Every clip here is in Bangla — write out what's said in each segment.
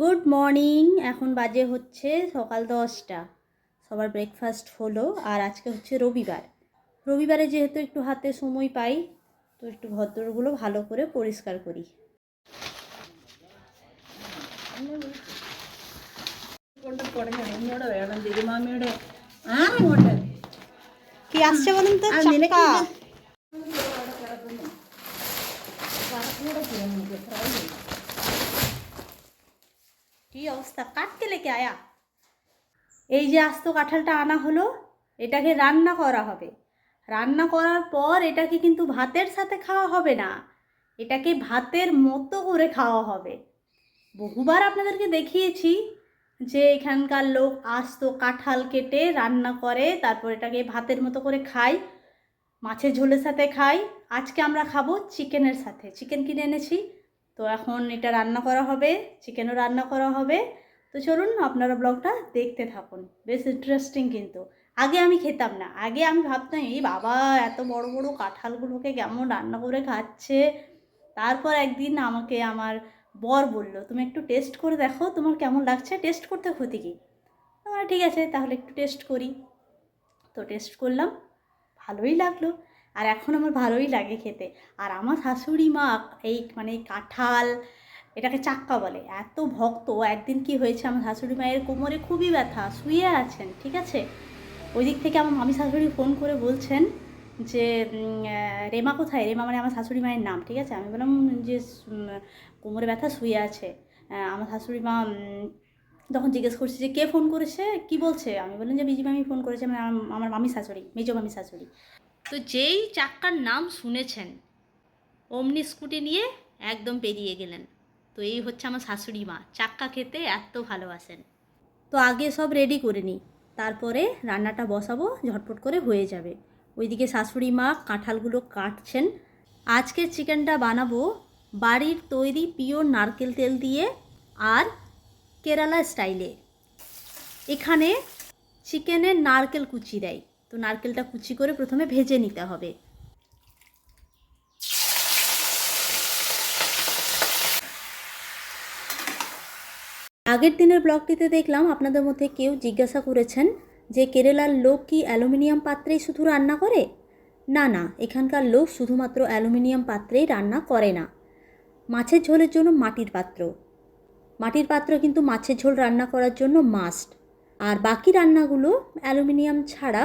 গুড মর্নিং এখন বাজে হচ্ছে সকাল দশটা। সবার ব্রেকফাস্ট হলো আর আজকে হচ্ছে রবিবার। রবিবারে যেহেতু একটু হাতে সময় পাই তো একটু ভদ্রগুলো ভালো করে পরিষ্কার করি। কি আসছে বলুন তো? কি অবস্থা? কাটতে লেকে আয়া? এই যে আস্ত কাঁঠালটা আনা হলো, এটাকে রান্না করা হবে। রান্না করার পর এটাকে কিন্তু ভাতের সাথে খাওয়া হবে না। এটাকে ভাতের মতো করে খাওয়া হবে। বহুবার আপনাদেরকে দেখিয়েছি যে এখানকার লোক আস্ত কাঁঠাল কেটে রান্না করে, তারপর এটাকে ভাতের মতো করে খায়, মাছের ঝোলের সাথে খাই আজকে আমরা খাব চিকেনের সাথে। চিকেন কিনে এনেছি। তো এখন এটা রান্না করা হবে চিকেনও রান্না করা হবে। তো চলুন আপনারা ব্লগটা দেখতে থাকুন, বেশ ইন্টারেস্টিং কিন্তু। আগে আমি খেতাম না, আগে আমি ভাবতাম, এই বাবা, এত বড় বড় কাঁঠালগুলোকে কেমন রান্না করে খাচ্ছে? তারপর একদিন আমাকে আমার বর বলল, তুমি একটু টেস্ট করে দেখো, তোমার কেমন লাগছে? টেস্ট করতে ক্ষতি কি? আমার ঠিক আছে, তাহলে একটু টেস্ট করি। তো টেস্ট করলাম, ভালোই লাগল। আর এখন আমার ভালোই লাগে খেতে। আর আমার শাশুড়ি মা এই মানে কাঁঠাল, এটাকে চাক্কা বলে। এত ভক্ত, একদিন কি হয়েছে, আমার শাশুড়ি মায়ের কোমরে খুবই ব্যথা, শুয়ে আছেন, ঠিক আছে? ওই দিক থেকে আমার মামি শাশুড়ি ফোন করে বলছেন যে রেমা কোথায়? রেমা মানে আমার শাশুড়ি মায়ের নাম, ঠিক আছে? আমি বললাম যে কোমরে ব্যথা, শুয়ে আছে। আমার শাশুড়ি মা তখন জিজ্ঞেস করছি যে, কে ফোন করেছে? কি বলছে? আমি বললাম যে, বিজি মামি ফোন করেছে মানে আমার মামি শাশুড়ি, মেজো মামি শাশুড়ি। তো যেই চাক্কার নাম শুনেছেন, অমনি স্কুটি নিয়ে একদম পেরিয়ে গেলেন। তো এই হচ্ছে আমার শাশুড়ি মা, চাক্কা খেতে এত ভালোবাসেন। তো আগে সব রেডি করে নিই, তারপরে রান্নাটা বসাবো, ঝটপট করে হয়ে যাবে। ওইদিকে শাশুড়ি মা কাঁঠালগুলো কাটছেন। আজকের চিকেনটা বানাবো বাড়ির তৈরি পিওর নারকেল তেল দিয়ে আর কেরালা স্টাইলে। এখানে চিকেনের নারকেল কুচি দেয়। তো নারকেলটা কুচি করে প্রথমে ভেজে নিতে হবে। আগের দিনের ব্লগটিতে দেখলাম আপনাদের মধ্যে কেউ জিজ্ঞাসা করেছেন যে কেরালার লোক কি অ্যালুমিনিয়াম পাত্রেই শুধু রান্না করে? না না, এখানকার লোক শুধুমাত্র অ্যালুমিনিয়াম পাত্রেই রান্না করে না। মাছের ঝোলের জন্য মাটির পাত্র। মাটির পাত্র কিন্তু মাছের ঝোল রান্না করার জন্য মাস্ট আর বাকি রান্নাগুলো অ্যালুমিনিয়াম ছাড়া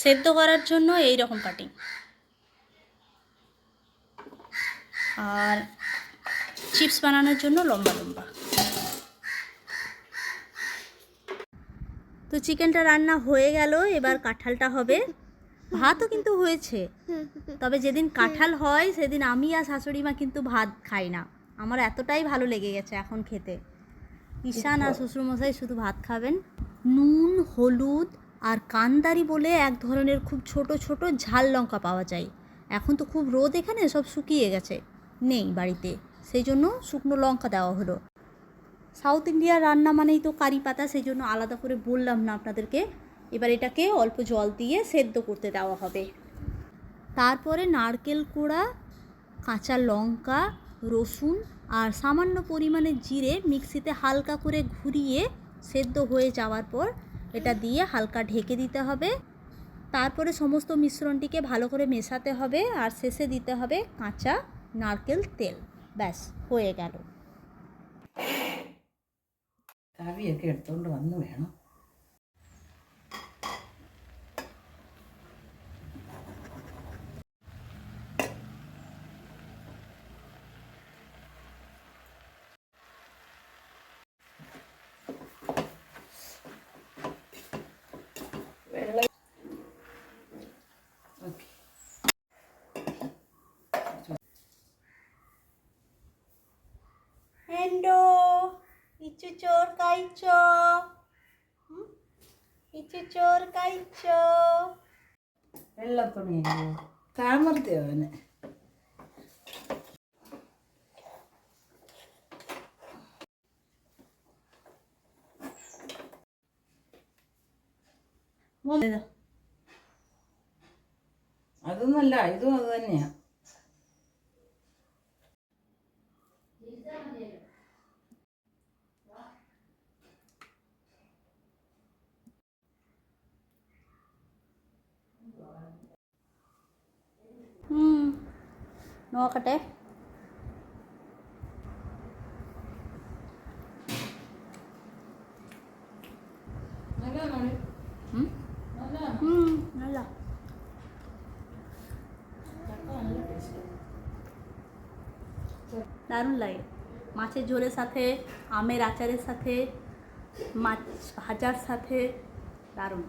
সেদ্ধ করার জন্য এই রকম কাটিং আর চিপস বানানোর জন্য লম্বা লম্বা। তো চিকেনটা রান্না হয়ে গেল, এবার কাঁঠালটা হবে। ভাতও কিন্তু হয়েছে, তবে যেদিন কাঁঠাল হয়, সেদিন আমি আর শাশুড়ি মা কিন্তু ভাত খাই না। আমার এতটাই ভালো লেগে গেছে এখন খেতে। ঈশান আর শ্বশুরমশাই শুধু ভাত খাবেন। নুন, হলুদ আর কান্দারি বলে এক ধরনের খুব ছোট ছোট ঝাল লঙ্কা পাওয়া যায়। এখন তো খুব রোদ এখানে, সব শুকিয়ে গেছে। নেই বাড়িতে। সেই জন্য শুকনো লঙ্কা দেওয়া হলো। সাউথ ইন্ডিয়ার রান্না মানেই তো কারি পাতা, সেই জন্য আলাদা করে বললাম না আপনাদেরকে। এবার এটাকে অল্প জল দিয়ে সেদ্ধ করতে দেওয়া হবে। তারপরে নারকেল কোড়া, কাঁচা লঙ্কা, রসুন আর সামান্য পরিমাণে জিরে মিক্সিতে হালকা করে ঘুরিয়ে সেদ্ধ হয়ে যাওয়ার পর এটা দিয়ে হালকা ঢেকে দিতে হবে তারপরে সমস্ত মিশ্রণটিকে ভালো করে মেশাতে হবে আর শেষে দিতে হবে কাঁচা নারকেল তেল ব্যাস হয়ে গেল കവിയൊക്കെ എടുത്തോണ്ട് വന്ന് വേണം വെള്ളം എന്തോ? ഇച്ചു ചോറ് കഴിച്ചോ? ഇച്ചു ചോറ് കഴിച്ചോ? വെള്ളത്തുണിയോ താമർത്തിയോ അവനെ? അതൊന്നല്ല ഇതും അത് തന്നെയാ. നോക്കട്ടെ ഉം. நல்லா দারুণ লাগে। মাছের ঝোলের সাথে আমের আচারের সাথে মাছ ভাজার সাথে দারুণ।